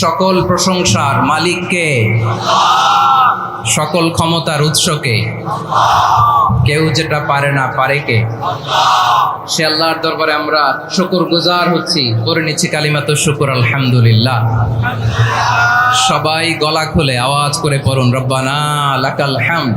সকল প্রশংসার মালিককে, সকল ক্ষমতার উৎসকে, কেউ যেটা পারে না পারে কে? সে আল্লাহর দরবারে আমরা শুকর গুজার হচ্ছি করে নিচ্ছি কালিমাত শুকুর, আলহামদুলিল্লাহ। সবাই গলা খুলে আওয়াজ করে পড়ুন, রব্বানা লাকাল হামদ।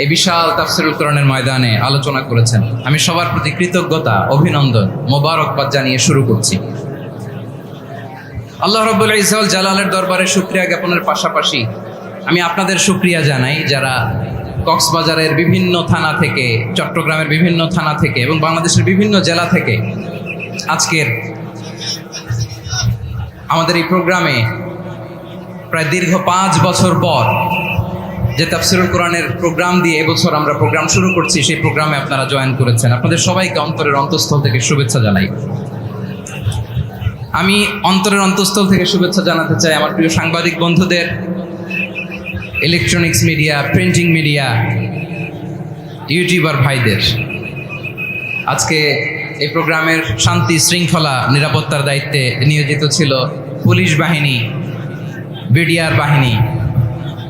এই বিশাল তাফসিরুল কোরআনের ময়দানে আলোচনা করেছেন। আমি সবার প্রতি কৃতজ্ঞতা, অভিনন্দন, মোবারকবাদ জানিয়ে শুরু করছি। আল্লাহ রব্বুল ইসল জালালের দরবারে শুক্রিয়া জ্ঞাপনের পাশাপাশি আমি আপনাদের শুক্রিয়া জানাই যারা কক্সবাজারের বিভিন্ন থানা থেকে, চট্টগ্রামের বিভিন্ন থানা থেকে এবং বাংলাদেশের বিভিন্ন জেলা থেকে আজকের আমাদের এই প্রোগ্রামে প্রায় দীর্ঘ পাঁচ বছর পর যে তাফসিরুল কোরআনের প্রোগ্রাম দিয়ে এবছর আমরা প্রোগ্রাম শুরু করছি, সেই প্রোগ্রামে আপনারা জয়েন করেছেন। আপনাদের সবাইকে অন্তরের অন্তঃস্থল থেকে শুভেচ্ছা জানাই। আমি অন্তরের অন্তঃস্থল থেকে শুভেচ্ছা জানাতে চাই আমার প্রিয় সাংবাদিক বন্ধুদের। Electronics media printing media YouTuber ভাইদের। আজকে এই প্রোগ্রামের শান্তি, শৃঙ্খলা, নিরাপত্তার দায়িত্বে নিয়োজিত ছিল পুলিশ বাহিনী, বিডিআর বাহিনী।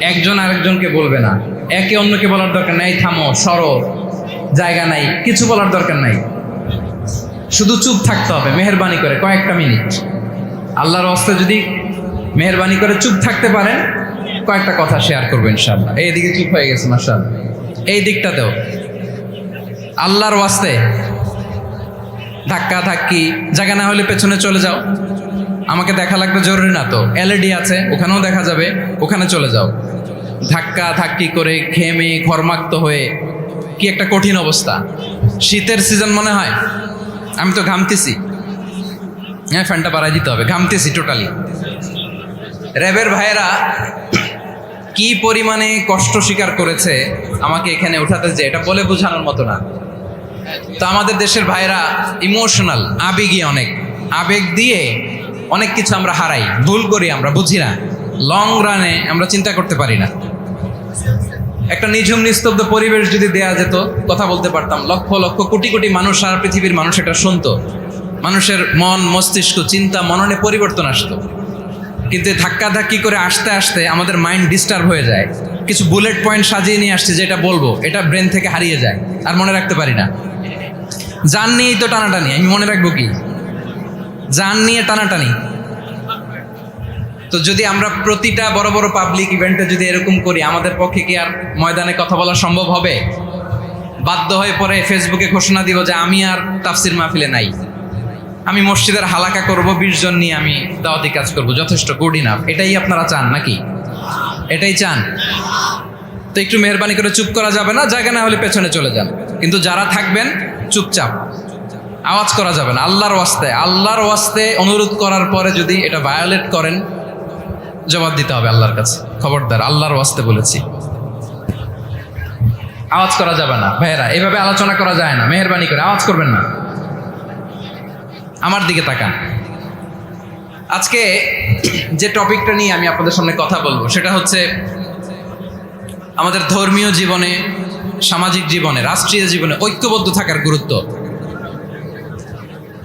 একজন আরেকজনকে বলবে না। একে অন্যকে বলার দরকার নাই, থামো, সরো, জায়গা নাই, কিছু বলার দরকার নাই। শুধু চুপ থাকতে হবে, মেহরবানি করে, কয়েকটা মিনিট। আল্লাহর হস্তে যদি মেহরবানি করে চুপ থাকতে পারেন, কয়েকটা কথা শেয়ার করবেন ইনশাআল্লাহ। এইদিকে চুপ হয়ে গেছে মার্শাল এই দিকটাতেও। আল্লাহর ওয়াস্তে ধাক্কা ধাক্কি জায়গা না হলে পেছনে চলে যাও। আমাকে দেখা লাগবে জরুরি না তো। এলইডি আছে, ওখানেও দেখা যাবে, ওখানে চলে যাও। ধাক্কা ধাক্কি করে ঘেমে ঘরমাক্ত হয়ে, কি একটা কঠিন অবস্থা। শীতের সিজন মনে হয়? আমি তো ঘামতেছি। হ্যাঁ ফ্যানটা বাড়াই দিতে হবে, ঘামতেছি টোটালি র্যাবের ভাইয়েরা কি পরিমাণে কষ্ট স্বীকার করেছে আমাকে এখানে উঠাতে যে, এটা বলে বোঝানোর মতো না। তো আমাদের দেশের ভাইরা ইমোশনাল আবেগী অনেক। আবেগ দিয়ে অনেক কিছু আমরা হারাই, ভুল করি আমরা, বুঝি না। লং রানে আমরা চিন্তা করতে পারি না। একটা নিঝুম, নিস্তব্ধ পরিবেশ যদি দেয়া যেত, কথা বলতে পারতাম, লক্ষ লক্ষ কোটি কোটি মানুষ সারা পৃথিবীর মানুষ এটা শুনতো। মানুষের মন, মস্তিষ্ক, চিন্তা, মননে পরিবর্তন আসতো। কিন্তু ধাক্কা ধাক্কি করে আসতে আসতে আমাদের মাইন্ড ডিস্টার্ব হয়ে যায়। কিছু বুলেট পয়েন্ট সাজিয়ে নিয়ে আসছে যেটা বলব, এটা ব্রেন থেকে হারিয়ে যায়, আর মনে রাখতে পারি না। জান নিয়েই তো টানাটানি, আমি মনে রাখব কি? জান নিয়ে টানাটানি। তো যদি আমরা প্রতিটা বড় বড় পাবলিক ইভেন্টে যদি এরকম করি, আমাদের পক্ষে কি আর ময়দানে কথা বলা সম্ভব হবে? বাধ্য হয়ে পরে ফেসবুকে ঘোষণা দিব যে আমি আর তাফসির মাহফিলে নাই। আমি মসজিদের হালাকা করব, বিশ জন নিয়ে আমি দাওয়াতি কাজ করব। যথেষ্ট গুড ইনাফ এটাই আপনারা চান নাকি? এটাই চান? তো একটু মেহরবানি করে চুপ করা যাবে না? জায়গা না হলে পেছনে চলে যান। কিন্তু যারা থাকবেন, চুপচাপ। আওয়াজ করা যাবে না, আল্লাহর ওয়াস্তে। আল্লাহর ওয়াস্তে অনুরোধ করার পরে যদি এটা ভায়োলেট করেন, জবাব দিতে হবে আল্লাহর কাছে। খবরদার, আল্লাহর ওয়াস্তে বলেছি। আওয়াজ করা যাবে না। ভাইয়েরা, এভাবে আলোচনা করা যায় না। মেহরবানি করে আওয়াজ করবেন না। আমার দিকে তাকান। আজকে যে টপিকটা নিয়ে আমি আপনাদের সামনে কথা বলব, সেটা হচ্ছে আমাদের ধর্মীয় জীবনে, সামাজিক জীবনে, রাষ্ট্রীয় জীবনে ঐক্যবদ্ধ থাকার গুরুত্ব।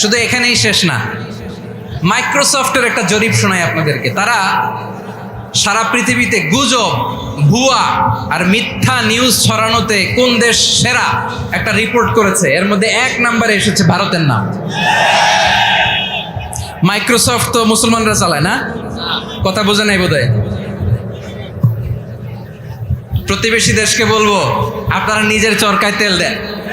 শুধু এখানেই শেষ না মাইক্রোসফটের একটা জরিপ শোনায় আপনাদেরকে। তারা সারা পৃথিবীতে গুজব, ভুয়া আর মিথ্যা নিউজ ছড়ানোতে কোন দেশ সেরা একটা রিপোর্ট করেছে? এর মধ্যে এক নাম্বারে এসেছে ভারতের নাম। মাইক্রোসফট তো মুসলমানরা চালায় না? কথা বোঝে নাই বোধ প্রতিবেশী দেশকে বলব, আপনারা নিজের চরকায় তেল দেন।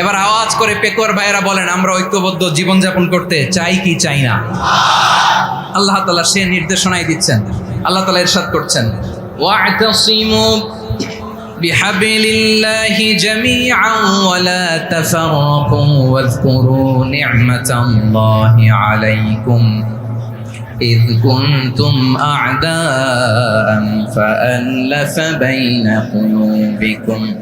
এবার আওয়াজ করে পেকুয়ার ভাইয়েরা বলেন আমরা ঐক্যবদ্ধ জীবনযাপন করতে চাই কি চাই না আল্লাহ তালা সে নির্দেশনাই দিচ্ছেন আল্লাহ তালা ইরশাদ করছেন واعتصموا بحبل الله جميعا ولا تفرقوا واذكروا نعمة الله عليكم إذ كنتم أعداء فألف بين قلوبكم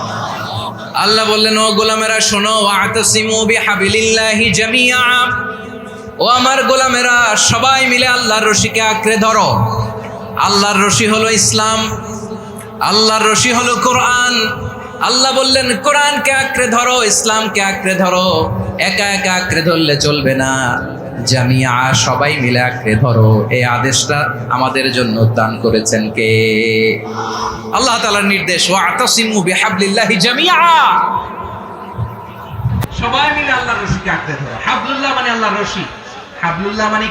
আল্লাহ বললেন, ও গোলামেরা, শোনো, ওয়াতাসিমু বিহাবিলিল্লাহি জামিআ। ও আমার গোলামেরা, সবাই মিলে আল্লাহর রশিকে আঁকড়ে ধরো। আল্লাহর রশি হলো ইসলাম, আল্লাহর রশি হলো কোরআন। আল্লাহ বললেন, কোরআনকে আঁকড়ে ধরো, ইসলামকে আঁকড়ে ধরো। একা একা আঁকড়ে ধরলে চলবে না। জামিয়া, সবাই মিলে আঁকড়ে ধরো। এই আদেশটা আমাদের জন্য দান করেছেন কে? আল্লাহ তাআলার নির্দেশ ওয়া আতাসিমু বিহাবলিল্লাহি জামিয়া। মানে রশি। মানে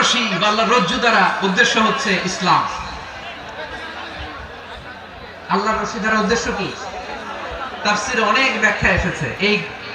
রশি। রজ্জু দ্বারা উদ্দেশ্য হচ্ছে ইসলাম। রশি দ্বারা উদ্দেশ্য কি? অনেক ব্যাখ্যা এসেছে। এই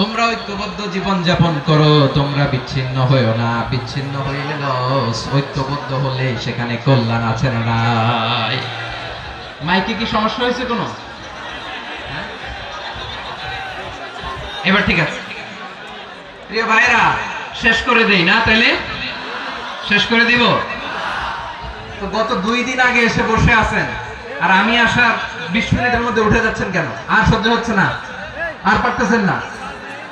তোমরা ঐক্যবদ্ধ জীবন যাপন করো, তোমরা বিচ্ছিন্ন হয়েও না, বিচ্ছিন্ন হইলে লস, ঐক্যবদ্ধ হলে সেখানে কল্যাণ আছে না নাই। মাইকে কি সমস্যা হয়েছে কোনো? হ্যাঁ? এবার ঠিক আছে। প্রিয় ভাইরা শেষ করে দেই না তাইলে? শেষ করে দিব? তো গত দুই দিন আগে এসে বসে আছেন, আর আমি আসার বিশ মিনিটের মধ্যে উঠে যাচ্ছেন কেন? আর সহ্য হচ্ছে না, আর পারতেছেন না।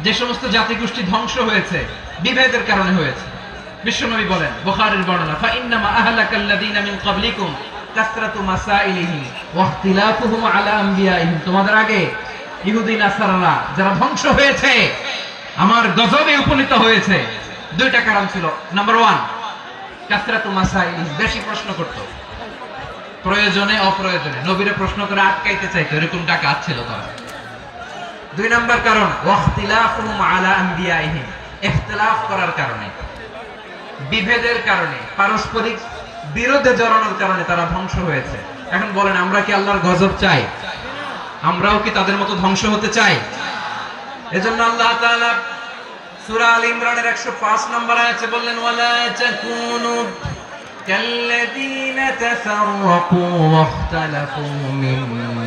যে সমস্ত জাতিগোষ্ঠী ধ্বংস হয়েছে, বিভেদের কারণে হয়েছে। বিশ্বনবী বলেন, বুখারীর বর্ণনা ফা ইন্নামা মিন ক্বাবলিকুম কাসরাতু মাসাইলিহিম ওয়া ইখতিলাফুহুম আলা আম্বিয়াইহিম। তোমাদের আগে ইহুদি, নাসারারা যারা ধ্বংস হয়েছে, আমার গজবে উপনীত হয়েছে। দুইটা কারণ ছিল। নাম্বার ওয়ান কাসরাতু মাসাইলিহিম, বেশি প্রশ্ন করতো। প্রয়োজনে, অপ্রয়োজনে। নবীরে প্রশ্ন করে আটকাইতে চাইতো, এরকম টাকা ছিল তারা। দুই নম্বর কারণ, ওয়াখতিলাফুহুম করার কারণে, বিভেদের কারণে, পারস্পরিক বিরোধে জড়ানোর কারণে তারা ধ্বংস হয়েছে। এখন বলেন, আমরা কি আল্লাহর গজব চাই? আমরাও কি তাদের মতো ধ্বংস হতে চাই? এজন্য আল্লাহ তাআলা আল ইমরানের 105 নম্বর আছে বললেন, ওয়ালা তাকুনু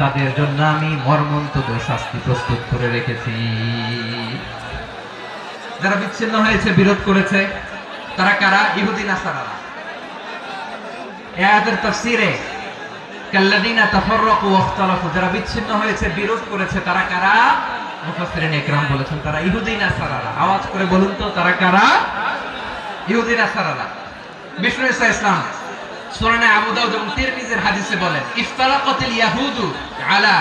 তাদের জন্য আমি মর্মন্তুদ শাস্তি প্রস্তুত করে রেখেছি। যারা বিচ্ছিন্ন হয়েছে, বিরোধ করেছে, তারা কারা? ইহুদি নাসারারা এই আয়াতের তাফসীরে, কাল্লাযীনা ওয়াখতালাফু যারা বিচ্ছিন্ন হয়েছে, বিরোধ করেছে, তারা কারা? মুফাসসিরিন ইকরাম বলেছেন, তারা আওয়াজ করে বলুন তো, তারা কারা? বিষ্ণু ইসা ইসলাম সুরানে আবু দাউদ এবং তিরমিজির হাদিসে বলেন ইফতারাকাতিল ইয়াহুদু আলা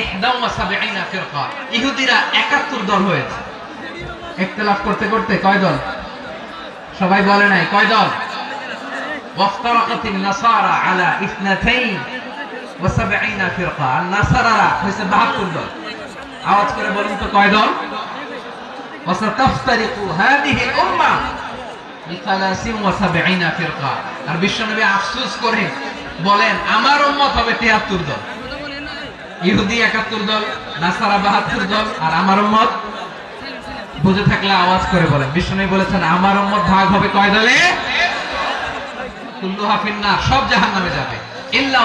71 ফিরকা। ইহুদিরা 71 দল হয়েছে। ইখতিলাফ করতে করতে কয় দল? সবাই বলে নাই, কয় দল? ওয়াফতারাকাতিন নাসারা আলা 72 ফিরকা। আর নাসারারা হইছে 72 দল। আওয়াজ করে বলুন তো কয় দল? ওয়াসাতাফতারিকু হাদিহি উম্মাহ আর বিশ্বনবী আফসোস করে বলেন, আমার উম্মত হবে 73 দল। ইহুদি 71 দল, নাসারা 72 দল, আর আমার উম্মত? বুঝে থাকলে আওয়াজ করে বলেন। বিশ্বনবী বলেছেন, আমার উম্মত ভাগ হবে কয় দলে? যাবে। ইল্লা